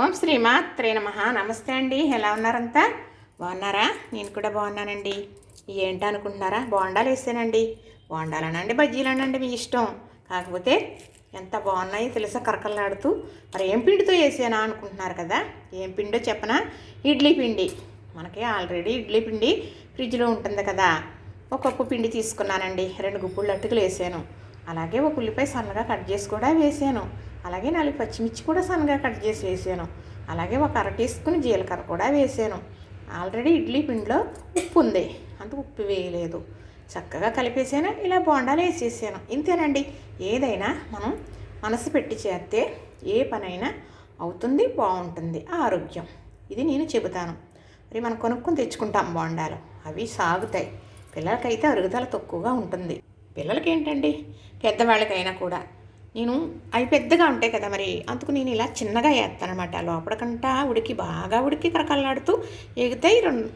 ఓం శ్రీ మాత్రే నమ. నమస్తే అండి. ఎలా ఉన్నారంతా? బాగున్నారా? నేను కూడా బాగున్నానండి. ఏంటి అనుకుంటున్నారా? బోండాలు వేసానండి. బోండాలనండి బజ్జీలనండి మీ ఇష్టం. కాకపోతే ఎంత బాగున్నాయో తెలుసా కరకల్లాడుతూ మరి ఏం పిండితో వేసానా అనుకుంటున్నారు కదా? ఏం పిండో చెప్పనా? ఇడ్లీ పిండి. మనకి ఆల్రెడీ ఇడ్లీ పిండి ఫ్రిడ్జ్లో ఉంటుంది కదా. ఒక కప్పు పిండి తీసుకున్నానండి. రెండు గుప్పుళ్ళు అట్టుకులు వేసాను. అలాగే ఒక ఉల్లిపాయ సన్నగా కట్ చేసి కూడా వేసాను. అలాగే నాలుగు పచ్చిమిర్చి కూడా సన్నగా కట్ చేసి వేసాను. అలాగే ఒక అర టీ స్పూన్ జీలకర్ర కూడా వేసాను. ఆల్రెడీ ఇడ్లీ పిండిలో ఉప్పు ఉంది. అంత ఉప్పు వేయలేదు. చక్కగా కలిపేసాను. ఇలా బోండాలు వేసేసాను. ఇంతేనండి. ఏదైనా మనం మనసు పెట్టి చేస్తే ఏ పనైనా అవుతుంది బాగుంటుంది. ఆరోగ్యం. ఇది నేను చెబుతాను. మరి మనం కొనుక్కొని తెచ్చుకుంటాం బోండాలు. అవి సాగుతాయి. పిల్లలకైతే అరుగుదల తక్కువగా ఉంటుంది. పిల్లలకి ఏంటండి పెద్దవాళ్ళకైనా కూడా. నేను అవి పెద్దగా ఉంటాయి కదా మరి. అందుకు నేను ఇలా చిన్నగా వేస్తానమాట లోపలకంటా ఉడికి బాగా ఉడికి కరకల్లాడుతూ ఎగితే రెండు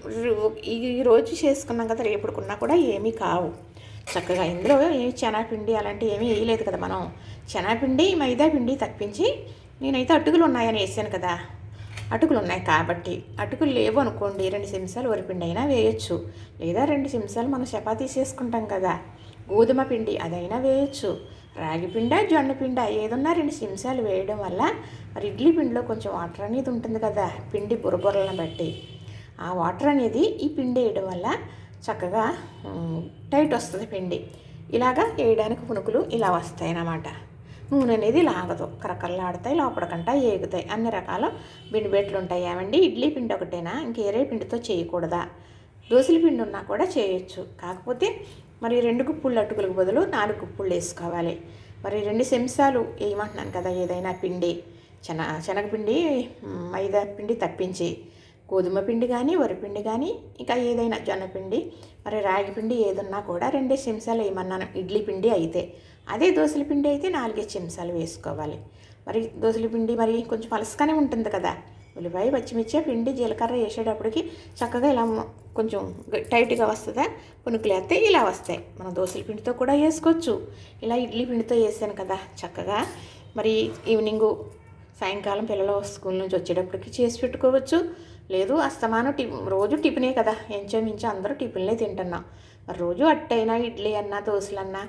ఈ రోజు చేసుకున్నాం కదా రేపుడుకున్నా కూడా ఏమీ కావు. చక్కగా ఇందులో ఏమి శనగపిండి అలాంటివి ఏమీ వేయలేదు కదా మనం. శనగపిండి మైదా పిండి తప్పించి నేనైతే అటుకులు ఉన్నాయని వేసాను కదా. అటుకులు ఉన్నాయి కాబట్టి అటుకులు లేవు అనుకోండి రెండు చెంచాలు వరిపిండి అయినా వేయొచ్చు. లేదా రెండు చెంచాలు మనం చపాతీ చేసుకుంటాం కదా. గోధుమ పిండి అదైనా వేయచ్చు. రాగి పిండ జొన్న పిండ ఏదన్నా రెండు చెంచాలు వేయడం వల్ల మరి ఇడ్లీ పిండిలో కొంచెం వాటర్ అనేది ఉంటుంది కదా పిండి బురబురలను బట్టి. ఆ వాటర్ అనేది ఈ పిండి వేయడం వల్ల చక్కగా టైట్ వస్తుంది పిండి. ఇలాగా వేయడానికి పునుకులు ఇలా వస్తాయి అన్నమాట. నూనె అనేది లాగదు కరకల్లాడతాయి లోపలకంటా ఏగుతాయి. అన్ని రకాల బిండిబెట్లు ఉంటాయి. ఏమండి ఇడ్లీ పిండి ఒకటేనా? ఇంకేరే పిండితో చేయకూడదా? దోశల పిండి ఉన్నా కూడా చేయొచ్చు. కాకపోతే మరి రెండు గుప్పుళ్ళు అటుకులకు బదులు నాలుగు గుప్పుళ్ళు వేసుకోవాలి. మరి రెండు చెంచాలు వేయమంటున్నాను కదా ఏదైనా పిండి. శన శనగపిండి మైదా పిండి తప్పించి గోధుమ పిండి కానీ వరిపిండి కానీ ఇంకా ఏదైనా జొన్నపిండి మరి రాగి పిండి ఏదన్నా కూడా రెండే చెంచాలు వేయమన్నాను ఇడ్లీ పిండి అయితే. అదే దోశల పిండి అయితే నాలుగే చెంచాలు వేసుకోవాలి. మరి దోశల పిండి మరి కొంచెం పలసగానే ఉంటుంది కదా. ఉల్లిపాయ పచ్చిమిర్చి పిండి జీలకర్ర వేసేటప్పటికి చక్కగా ఇలా కొంచెం టైట్గా వస్తుందా? పునుకులు వేస్తే ఇలా వస్తాయి. మనం దోశల పిండితో కూడా వేసుకోవచ్చు. ఇలా ఇడ్లీ పిండితో వేసాను కదా చక్కగా. మరి ఈవినింగ్ సాయంకాలం పిల్లలు స్కూల్ నుంచి వచ్చేటప్పటికి చేసి పెట్టుకోవచ్చు. లేదు అస్తమానం టి రోజు టిఫినే కదా. ఎంచమించి అందరూ టిఫిన్లే తింటున్నాం. మరి రోజు అట్టైనా ఇడ్లీ అన్నా దోశలన్నా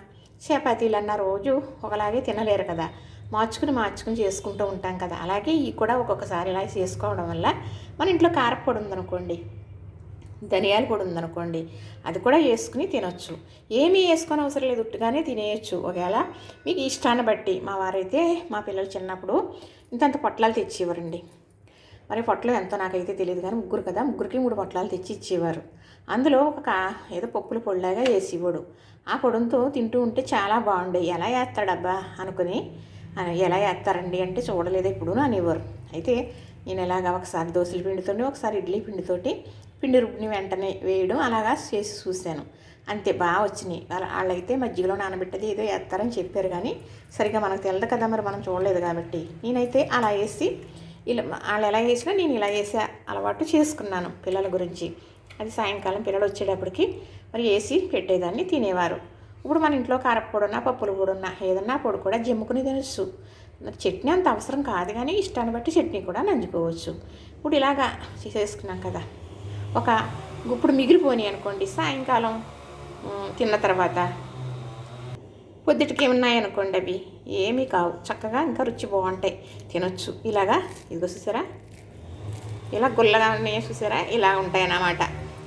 చపాతీలన్నా రోజు ఒకలాగే తినలేరు కదా. మార్చుకుని మార్చుకుని చేసుకుంటూ ఉంటాం కదా. అలాగే ఇవి కూడా ఒక్కొక్కసారి ఇలా చేసుకోవడం వల్ల మన ఇంట్లో కారపొడి ఉందనుకోండి ధనియాల పొడి ఉందనుకోండి అది కూడా వేసుకుని తినొచ్చు. ఏమీ వేసుకొని అవసరం లేదు ఉట్టుగానే తినేయచ్చు. ఒకవేళ మీకు ఇష్టాన్ని బట్టి మా వారైతే మా పిల్లలు చిన్నప్పుడు ఇంతంత పొట్లాలు తెచ్చేవారండి. మరి పొట్టలు ఎంతో నాకైతే తెలియదు కానీ ముగ్గురు కదా ముగ్గురికి మూడు పొట్లాలు తెచ్చి ఇచ్చేవారు. అందులో ఒక కా- ఏదో పప్పుల పొడిలాగా వేసి ఇవ్వడు ఆ పొడంతో తింటూ ఉంటే చాలా బాగుండే ఎలా వేస్తాడబ్బా అనుకుని ఎలా వేస్తారండి అంటే చూడలేదు ఎప్పుడు అనేవారు. అయితే నేను ఎలాగా ఒకసారి దోశల పిండితోటి ఒకసారి ఇడ్లీ పిండితోటి పిండి రుబ్బుని వెంటనే వేయడం అలాగా చేసి చూశాను. అంతే బాగా వచ్చినాయి. వాళ్ళ వాళ్ళైతే మజ్జిగలో నానబెట్టది ఏదో వేస్తారని చెప్పారు కానీ సరిగ్గా మనకు తెలియదు కదా మరి మనం చూడలేదు కాబట్టి. నేనైతే అలా వేసి ఇలా వాళ్ళు ఎలా చేసినా నేను ఇలా చేసే అలవాటు చేసుకున్నాను పిల్లల గురించి. అది సాయంకాలం పిల్లలు వచ్చేటప్పటికి మరి వేసి పెట్టేదాన్ని తినేవారు. ఇప్పుడు మన ఇంట్లో కారపొడున్నా పప్పులు పప్పుల పొడి ఉన్నా ఏదన్నా పొడి కూడా జమ్ముకుని తినచ్చు. చట్నీ అంత అవసరం కాదు కానీ ఇష్టాన్ని బట్టి చట్నీ కూడా నంచుకోవచ్చు ఇప్పుడు ఇలాగా చేసుకున్నాం కదా. ఒక గుప్పుడు మిగిలిపోయినాయి అనుకోండి సాయంకాలం తిన్న తర్వాత. పొద్దుటికి ఉన్నాయనుకోండి అవి. ఏమీ కావు. చక్కగా ఇంకా రుచి బాగుంటాయి. తినొచ్చు. ఇలాగా? ఇదిగో చూసారా? ఇలా గుల్లగా ఉన్నాయి చూసారా? ఇలా ఉంటాయన్నమాట.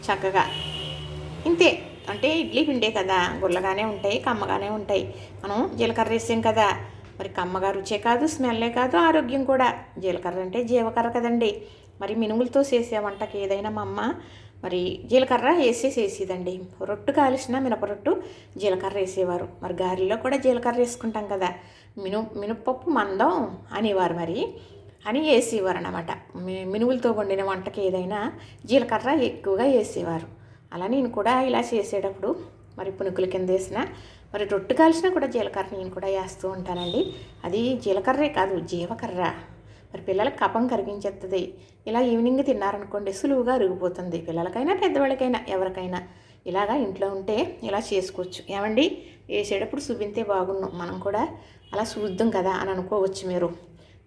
చక్కగా. ఇంతే. అంటే ఇడ్లీ పిండే కదా గుల్లగానే ఉంటాయి కమ్మగానే ఉంటాయి. మనం జీలకర్ర వేసాం కదా మరి కమ్మగా రుచే కాదు స్మెల్లే కాదు ఆరోగ్యం కూడా. జీలకర్ర అంటే జీవకర్ర కదండి. మరి మినుములతో చేసే వంటకి ఏదైనా మా అమ్మ మరి జీలకర్ర వేసేసేసేదండి రొట్టు కాల్చిన మినపరొట్టు జీలకర్ర వేసేవారు. మరి గారెల్లో కూడా జీలకర్ర వేసుకుంటాం కదా. మిను మినపప్పు మందం అనేవారు మరి అని వేసేవారు అన్నమాట మినుములతో వండిన వంటకి ఏదైనా జీలకర్ర ఎక్కువగా వేసేవారు. అలా నేను కూడా ఇలా చేసేటప్పుడు మరి పునుకుల కింద వేసిన మరి రొట్టు కాల్చినా కూడా జీలకర్ర నేను కూడా వేస్తూ ఉంటానండి. అది జీలకర్రే కాదు జీవకర్ర. మరి పిల్లలకు కపం కరిగించేస్తుంది ఇలా ఈవినింగ్ తిన్నారనుకోండి సులువుగా అరిగిపోతుంది. పిల్లలకైనా పెద్దవాళ్ళకైనా ఎవరికైనా. ఇలాగా ఇంట్లో ఉంటే ఇలా చేసుకోవచ్చు. ఏమండి? వేసేటప్పుడు చూపింతే బాగున్నాం. మనం కూడా అలా చూద్దాం కదా అని అనుకోవచ్చు మీరు.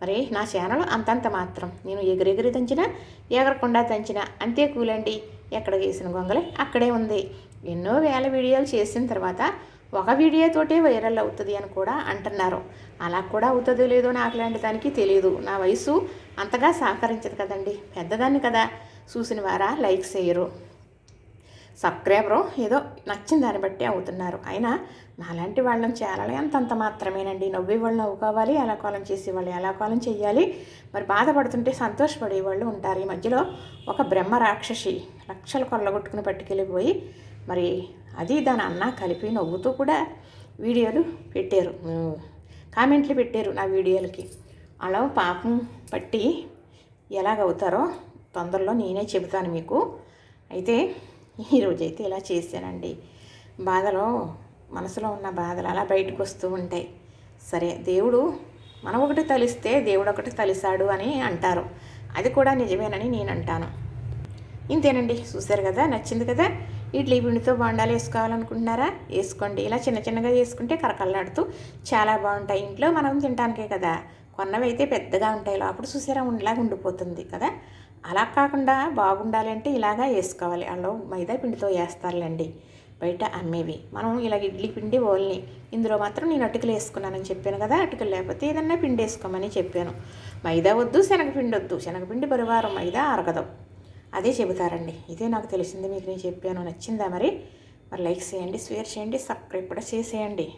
మరి నా ఛానల్ అంతంత మాత్రం. నేను ఎగిరెగిరి దంచిన ఎగరకుండా దంచిన అంతే కూలండి. ఎక్కడ వేసిన గొంగలి అక్కడే ఉంది. ఎన్నో వేల వీడియోలు చేసిన తర్వాత ఒక వీడియోతోటే వైరల్ అవుతుంది అని కూడా అంటున్నారు. అలా కూడా అవుతుందో లేదో నాకు లాంటి దానికి తెలియదు నా వయసు అంతగా సహకరించదు కదండి. పెద్దదాన్ని కదా. చూసిన వారా లైక్ చేయరు. సబ్స్క్రైబరు ఏదో నచ్చిన దాన్ని బట్టి అవుతున్నారు. అయినా నాలాంటి వాళ్ళని చేయాలని అంతంత మాత్రమేనండి. నవ్వే వాళ్ళు నవ్వుకోవాలి ఎలా కాలం చేసేవాళ్ళు ఎలా కాలం చేయాలి? మరి బాధపడుతుంటే సంతోషపడే వాళ్ళు ఉంటారు. ఈ మధ్యలో ఒక బ్రహ్మ రాక్షసి లక్షలు కొల్లగొట్టుకుని పట్టుకెళ్ళిపోయి మరి అది దాని అన్న కలిపి నవ్వుతూ కూడా వీడియోలు పెట్టారు. కామెంట్లు పెట్టారు నా వీడియోలకి. అలా పాపం పట్టి ఎలాగవుతారో తొందరలో నేనే చెబుతాను మీకు. అయితే ఈరోజైతే ఇలా చేశానండి. బాధలో మనసులో ఉన్న బాధలు అలా బయటకు వస్తూ ఉంటాయి. సరే దేవుడు మనం ఒకటి తలిస్తే దేవుడు ఒకటి తలిసాడు అని అంటారు. అది కూడా నిజమేనని నేను అంటాను ఇంతేనండి చూసారు కదా నచ్చింది కదా. ఇడ్లీ పిండితో బాండాలు వేసుకోవాలనుకుంటున్నారా? వేసుకోండి. ఇలా చిన్న చిన్నగా వేసుకుంటే కరకల్లాడుతూ చాలా బాగుంటాయి. ఇంట్లో మనం తినడానికే కదా. కొన్నవి అయితే పెద్దగా ఉంటాయి. లోపల చూసారా ఉండలాగా ఉండిపోతుంది కదా. అలా కాకుండా బాగుండాలి అంటే ఇలాగా వేసుకోవాలి. అలా మైదా పిండితో వేస్తారులేండి. బయట అమ్మేవి. మనం ఇలా ఇడ్లీ పిండి ఓల్ని ఇందులో మాత్రం నేను అటుకులు వేసుకున్నానని చెప్పాను కదా. అటుకులు లేకపోతే ఏదన్నా పిండి వేసుకోమని చెప్పాను. మైదా వద్దు శనగపిండి వద్దు. శనగపిండి పరివారం మైదా అరగదు. అదే చెబుతారండి. ఇదే నాకు తెలిసింది మీకు నేను చెప్పాను. నచ్చిందా మరి? మరి లైక్ చేయండి షేర్ చేయండి సబ్స్క్రైబ్ కూడా చేసేయండి.